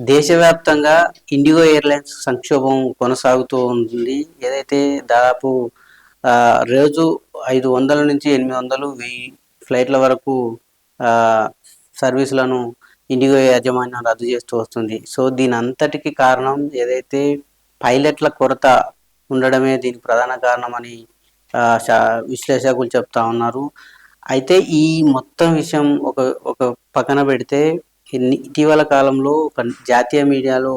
దేశవ్యాప్తంగా IndiGo airlines సంక్షోభం కొనసాగుతూ ఉంది. ఏదైతే దాదాపు రోజు ఐదు వందల నుంచి ఎనిమిది వందలు వెయ్యి ఫ్లైట్ల వరకు సర్వీసులను ఇండిగో యాజమాన్యం రద్దు చేస్తూ వస్తుంది. సో దీని అంతటికి కారణం ఏదైతే పైలట్ల కొరత ఉండడమే దీనికి ప్రధాన కారణమని శా- విశ్లేషకులు చెప్తా ఉన్నారు. అయితే ఈ మొత్తం విషయం ఒక ఒక పక్కన పెడితే ఇటీవల కాలంలో ఒక జాతీయ మీడియాలో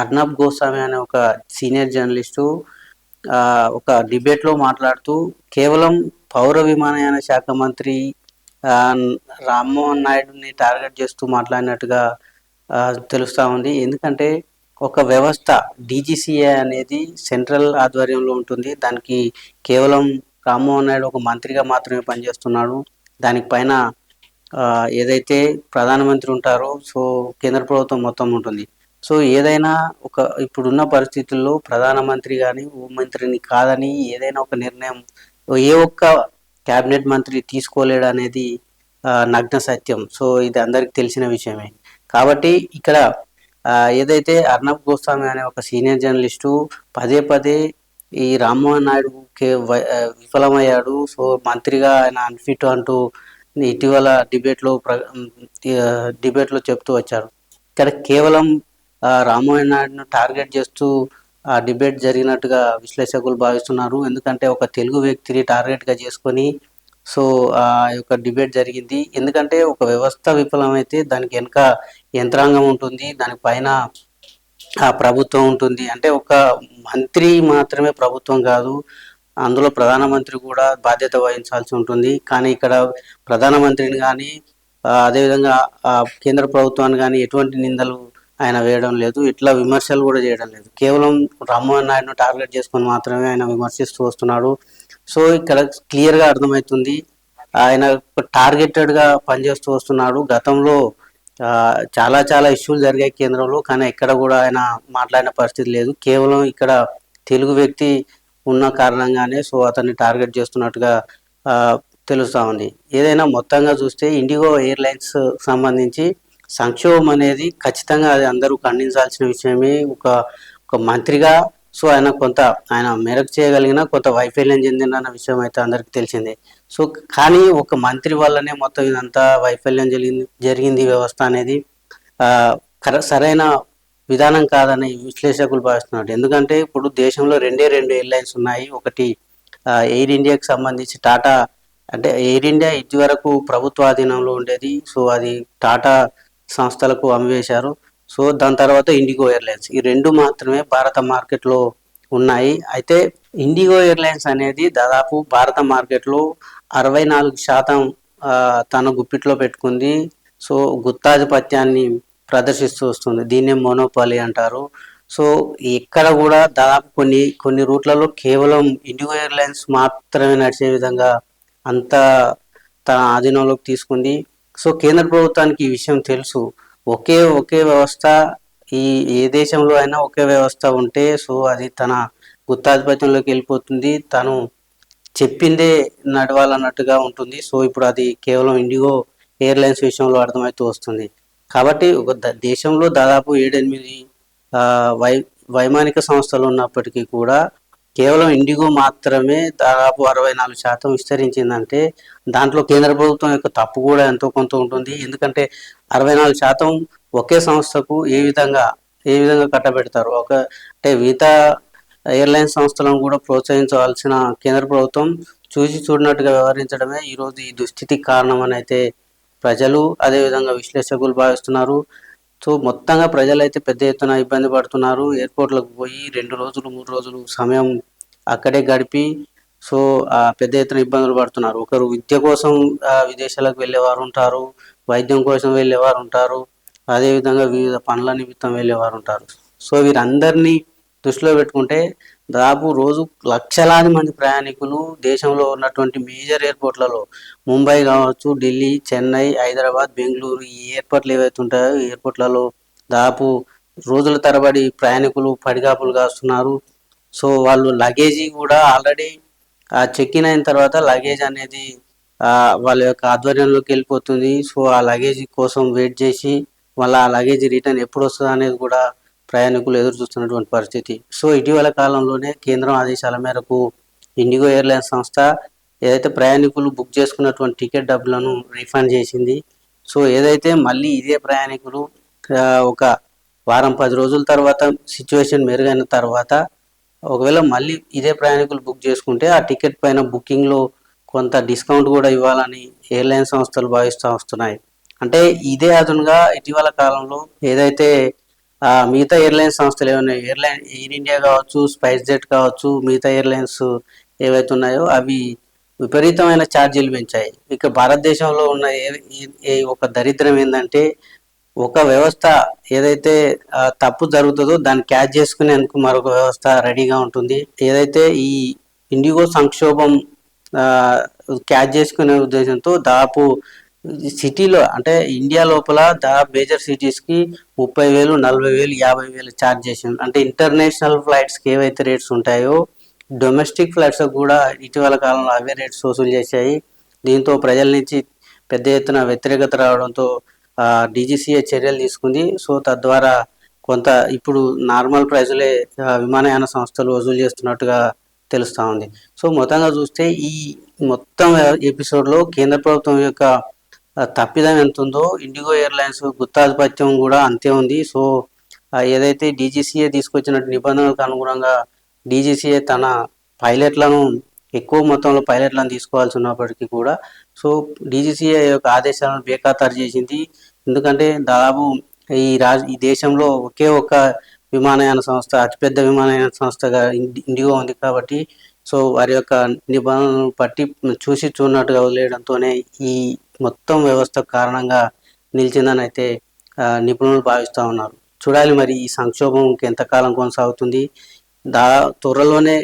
అర్నబ్ గోస్వామి అనే ఒక సీనియర్ జర్నలిస్టు ఒక డిబేట్లో మాట్లాడుతూ కేవలం పౌర విమానయాన శాఖ మంత్రి రామ్మోహన్ నాయుడుని టార్గెట్ చేస్తూ మాట్లాడినట్టుగా తెలుస్తూ ఉంది. ఎందుకంటే ఒక వ్యవస్థ డీజీసీఏ అనేది సెంట్రల్ ఆధ్వర్యంలో ఉంటుంది. దానికి కేవలం రామ్మోహన్ నాయుడు ఒక మంత్రిగా మాత్రమే పనిచేస్తున్నాడు. దానికి పైన ఏదైతే ప్రధానమంత్రి ఉంటారో సో కేంద్ర ప్రభుత్వం మొత్తం ఉంటుంది. సో ఏదైనా ఒక ఇప్పుడున్న పరిస్థితుల్లో ప్రధానమంత్రి కానీ హోంమంత్రిని కాదని ఏదైనా ఒక నిర్ణయం ఏ ఒక్క క్యాబినెట్ మంత్రి తీసుకోలేడు అనేది నగ్న సత్యం. సో ఇది అందరికి తెలిసిన విషయమే. కాబట్టి ఇక్కడ ఏదైతే అర్ణబ్ గోస్వామి అనే ఒక సీనియర్ జర్నలిస్టు పదే పదే ఈ రామ్మోహన్ నాయుడుకి విఫలమయ్యాడు సో మంత్రిగా ఆయన అన్ఫిట్ అంటూ ఇటీవల డిబేట్లో ప్ర డిబేట్లో చెప్తూ వచ్చారు. ఇక్కడ కేవలం ఆ, రామ్మోహన్ నాయుడును టార్గెట్ చేస్తూ ఆ డిబేట్ జరిగినట్టుగా విశ్లేషకులు భావిస్తున్నారు. ఎందుకంటే ఒక తెలుగు వ్యక్తిని టార్గెట్గా చేసుకొని సో ఆ యొక్క డిబేట్ జరిగింది. ఎందుకంటే ఒక వ్యవస్థ విఫలమైతే దానికి వెనుక యంత్రాంగం ఉంటుంది దానిపైన ఆ ప్రభుత్వం ఉంటుంది. అంటే ఒక మంత్రి మాత్రమే ప్రభుత్వం కాదు అందులో ప్రధానమంత్రి కూడా బాధ్యత వహించాల్సి ఉంటుంది. కానీ ఇక్కడ ప్రధానమంత్రిని కానీ అదేవిధంగా కేంద్ర ప్రభుత్వాన్ని కానీ ఎటువంటి నిందలు ఆయన వేయడం లేదు. ఇట్లా విమర్శలు కూడా చేయడం లేదు. కేవలం రామ్మోహన్ నాయుడును టార్గెట్ చేసుకొని మాత్రమే ఆయన విమర్శిస్తూ వస్తున్నాడు. సో ఇక్కడ క్లియర్గా అర్థమవుతుంది. ఆయన టార్గెటెడ్గా పనిచేస్తూ వస్తున్నాడు. గతంలో చాలా చాలా ఇష్యూలు జరిగాయి కేంద్రంలో. కానీ ఎక్కడ కూడా ఆయన మాట్లాడిన పరిస్థితి లేదు. కేవలం ఇక్కడ తెలుగు వ్యక్తి ఉన్న కారణంగానే సో అతన్ని టార్గెట్ చేస్తున్నట్టుగా తెలుస్తూ ఉంది. ఏదైనా మొత్తంగా చూస్తే ఇండిగో ఎయిర్లైన్స్ సంబంధించి సంక్షోభం అనేది ఖచ్చితంగా అది అందరూ ఖండించాల్సిన విషయమే. ఒక ఒక మంత్రిగా సో ఆయన కొంత ఆయన మేరకు చేయగలిగిన కొంత వైఫల్యం చెందిన విషయం అయితే అందరికీ తెలిసిందే. సో కానీ ఒక మంత్రి వల్లనే మొత్తం ఇదంతా వైఫల్యం జరిగింది జరిగింది వ్యవస్థ అనేది సరైన విధానం కాదని విశ్లేషకులు భావిస్తున్నారు. ఎందుకంటే ఇప్పుడు దేశంలో రెండే రెండు ఎయిర్లైన్స్ ఉన్నాయి. ఒకటి ఎయిర్ ఇండియాకి సంబంధించి టాటా అంటే ఎయిర్ ఇండియా ఇదివరకు వరకు ప్రభుత్వాధీనంలో ఉండేది. సో అది టాటా సంస్థలకు అమ్మివేశారు. సో దాని తర్వాత ఇండిగో ఎయిర్లైన్స్. ఈ రెండు మాత్రమే భారత మార్కెట్లో ఉన్నాయి. అయితే ఇండిగో ఎయిర్లైన్స్ అనేది దాదాపు భారత మార్కెట్లో అరవై నాలుగు శాతం తన గుప్పిట్లో పెట్టుకుంది. సో గుత్తాధిపత్యాన్ని ప్రదర్శిస్తూ వస్తుంది. దీన్నే మోనోపాలి అంటారు. సో ఇక్కడ కూడా దాదాపు కొన్ని కొన్ని రూట్లలో కేవలం ఇండిగో ఎయిర్లైన్స్ మాత్రమే నడిచే విధంగా అంత తన ఆధీనంలోకి తీసుకుంది. సో కేంద్ర ప్రభుత్వానికి ఈ విషయం తెలుసు. ఒకే ఒకే వ్యవస్థ ఈ ఏ దేశంలో అయినా ఒకే వ్యవస్థ ఉంటే సో అది తన గుత్తాధిపత్యంలోకి వెళ్ళిపోతుంది. తను చెప్పిందే నడవాలన్నట్టుగా ఉంటుంది. సో ఇప్పుడు అది కేవలం ఇండిగో ఎయిర్లైన్స్ విషయంలో అర్థమవుతూ వస్తుంది. కాబట్టి ఒక ద- దేశంలో దాదాపు ఏడెనిమిది వై వైమానిక సంస్థలు ఉన్నప్పటికీ కూడా కేవలం ఇండిగో మాత్రమే దాదాపు అరవై నాలుగు శాతం విస్తరించిందంటే దాంట్లో కేంద్ర ప్రభుత్వం యొక్క తప్పు కూడా ఎంతో కొంత ఉంటుంది. ఎందుకంటే అరవై నాలుగు శాతం ఒకే సంస్థకు ఏ విధంగా ఏ విధంగా కట్టబెడతారు? ఒక అంటే మిగతా ఎయిర్లైన్స్ సంస్థలను కూడా ప్రోత్సహించవలసిన కేంద్ర ప్రభుత్వం చూసి చూడనట్టుగా వ్యవహరించడమే ఈరోజు ఈ దుస్థితికి కారణం అని అయితే ప్రజలు అదేవిధంగా విశ్లేషకులు భావిస్తున్నారు. సో మొత్తంగా ప్రజలైతే పెద్ద ఎత్తున ఇబ్బంది పడుతున్నారు. ఎయిర్పోర్ట్లకు పోయి రెండు రోజులు మూడు రోజులు సమయం అక్కడే గడిపి సో ఆ పెద్ద ఎత్తున ఇబ్బందులు పడుతున్నారు. ఒకరు విద్య కోసం విదేశాలకు వెళ్ళేవారు ఉంటారు. వైద్యం కోసం వెళ్ళేవారు ఉంటారు. అదేవిధంగా వివిధ పనుల నిమిత్తం వెళ్ళేవారు ఉంటారు. సో వీరందరినీ దృష్టిలో పెట్టుకుంటే దాదాపు రోజు లక్షలాది మంది ప్రయాణికులు దేశంలో ఉన్నటువంటి మేజర్ ఎయిర్పోర్ట్లలో ముంబై కావచ్చు ఢిల్లీ చెన్నై హైదరాబాద్ బెంగళూరు ఈ ఎయిర్పోర్ట్లు ఏవైతే ఉంటాయో ఎయిర్పోర్ట్లలో దాదాపు రోజుల తరబడి ప్రయాణికులు పడిగాపులు కాస్తున్నారు. సో వాళ్ళు లగేజీ కూడా ఆల్రెడీ ఆ చెక్ ఇన్ అయిన తర్వాత లగేజ్ అనేది వాళ్ళ యొక్క ఆధ్వర్యంలోకి వెళ్ళిపోతుంది. సో ఆ లగేజ్ కోసం వెయిట్ చేసి మళ్ళీ ఆ లగేజ్ రిటర్న్ ఎప్పుడు వస్తుంది అనేది కూడా ప్రయాణికులు ఎదురు చూస్తున్నటువంటి పరిస్థితి. సో ఇటీవల కాలంలోనే కేంద్రం ఆదేశాల మేరకు ఇండిగో ఎయిర్లైన్స్ సంస్థ ఏదైతే ప్రయాణికులు బుక్ చేసుకున్నటువంటి టికెట్ డబ్బులను రీఫండ్ చేసింది. సో ఏదైతే మళ్ళీ ఇదే ప్రయాణికులు ఒక వారం పది రోజుల తర్వాత సిచ్యువేషన్ మెరుగైన తర్వాత ఒకవేళ మళ్ళీ ఇదే ప్రయాణికులు బుక్ చేసుకుంటే ఆ టికెట్ పైన బుకింగ్లో కొంత డిస్కౌంట్ కూడా ఇవ్వాలని ఎయిర్లైన్ సంస్థలు భావిస్తూ వస్తున్నాయి. అంటే ఇదే అదునుగా ఇటీవల కాలంలో ఏదైతే మిగతా ఎయిర్లైన్స్ సంస్థలు ఏమైనా ఎయిర్లైన్ ఎయిర్ ఇండియా కావచ్చు స్పైస్ జెట్ కావచ్చు మిగతా ఎయిర్లైన్స్ ఏవైతే ఉన్నాయో అవి విపరీతమైన ఛార్జీలు పెంచాయి. ఇక భారతదేశంలో ఉన్న ఏ- ఒక దరిద్రం ఏంటంటే ఒక వ్యవస్థ ఏదైతే తప్పు జరుగుతుందో దాన్ని క్యాచ్ చేసుకునేందుకు మరొక వ్యవస్థ రెడీగా ఉంటుంది. ఏదైతే ఈ ఇండిగో సంక్షోభం క్యాచ్ చేసుకునే ఉద్దేశంతో దాదాపు సిటీలో అంటే ఇండియా లోపల దాదాపు మేజర్ సిటీస్కి ముప్పై వేలు నలభై వేలు యాభై వేలు ఛార్జ్ చేసింది అంటే ఇంటర్నేషనల్ ఫ్లైట్స్కి ఏవైతే రేట్స్ ఉంటాయో డొమెస్టిక్ ఫ్లైట్స్ కూడా ఇటీవల కాలంలో అవే రేట్స్ వసూలు చేశాయి. దీంతో ప్రజల నుంచి పెద్ద ఎత్తున వ్యతిరేకత రావడంతో డీజీసీఏ చర్యలు తీసుకుంది. సో తద్వారా కొంత ఇప్పుడు నార్మల్ ప్రైజులే విమానయాన సంస్థలు వసూలు చేస్తున్నట్టుగా తెలుస్తూ ఉంది. సో మొత్తంగా చూస్తే ఈ మొత్తం ఎపిసోడ్లో కేంద్ర ప్రభుత్వం యొక్క తప్పిదం ఎంత ఉందో ఇండిగో ఎయిర్లైన్స్ గుత్తాధిపత్యం కూడా అంతే ఉంది. సో ఏదైతే డీజీసీఏ తీసుకొచ్చిన నిబంధనలకు అనుగుణంగా డీజీసీఏ తన పైలట్లను ఎక్కువ మొత్తంలో పైలట్లను తీసుకోవాల్సి ఉన్నప్పటికీ కూడా సో డీజీసీఏ యొక్క ఆదేశాలను బేఖాతరు చేసింది. ఎందుకంటే దాదాపు ఈ రాజ్ ఈ దేశంలో ఒకే ఒక విమానయాన సంస్థ అతిపెద్ద విమానయాన సంస్థగా ఇండిగో ఉంది కాబట్టి సో వారి యొక్క నిబంధనలను పట్టి చూసి చూడనట్టుగా వదిలేయడంతోనే ఈ మొత్తం వ్యవస్థ కారణంగా నిలిచిందని అయితే నిపుణులు భావిస్తూ ఉన్నారు. చూడాలి మరి ఈ సంక్షోభం ఇంకెంతకాలం కొనసాగుతుంది. దా త్వరలోనే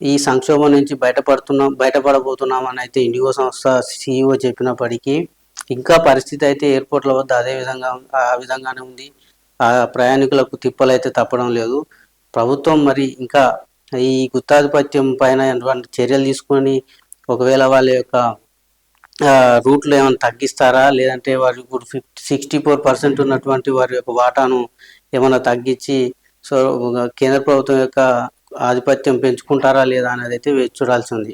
ఈ సంక్షోభం నుంచి బయటపడుతున్నాం బయటపడబోతున్నామని అయితే ఇండిగో సంస్థ సిఇఓ చెప్పినప్పటికీ ఇంకా పరిస్థితి అయితే ఎయిర్పోర్ట్ల వద్ద అదే విధంగా ఆ విధంగానే ఉంది. ఆ ప్రయాణికులకు తిప్పలు అయితే తప్పడం లేదు. ప్రభుత్వం మరి ఇంకా ఈ గుత్తాధిపత్యం పైన ఎటువంటి చర్యలు తీసుకొని ఒకవేళ వాళ్ళ యొక్క రూట్లు ఏమైనా తగ్గిస్తారా? లేదంటే వారి ఇప్పుడు ఫిఫ్టీ సిక్స్టీ ఫోర్ పర్సెంట్ ఉన్నటువంటి వారి యొక్క వాటాను ఏమైనా తగ్గించి సో కేంద్ర ప్రభుత్వం యొక్క ఆధిపత్యం పెంచుకుంటారా లేదా అనేది అయితే వేచి చూడాల్సి ఉంది.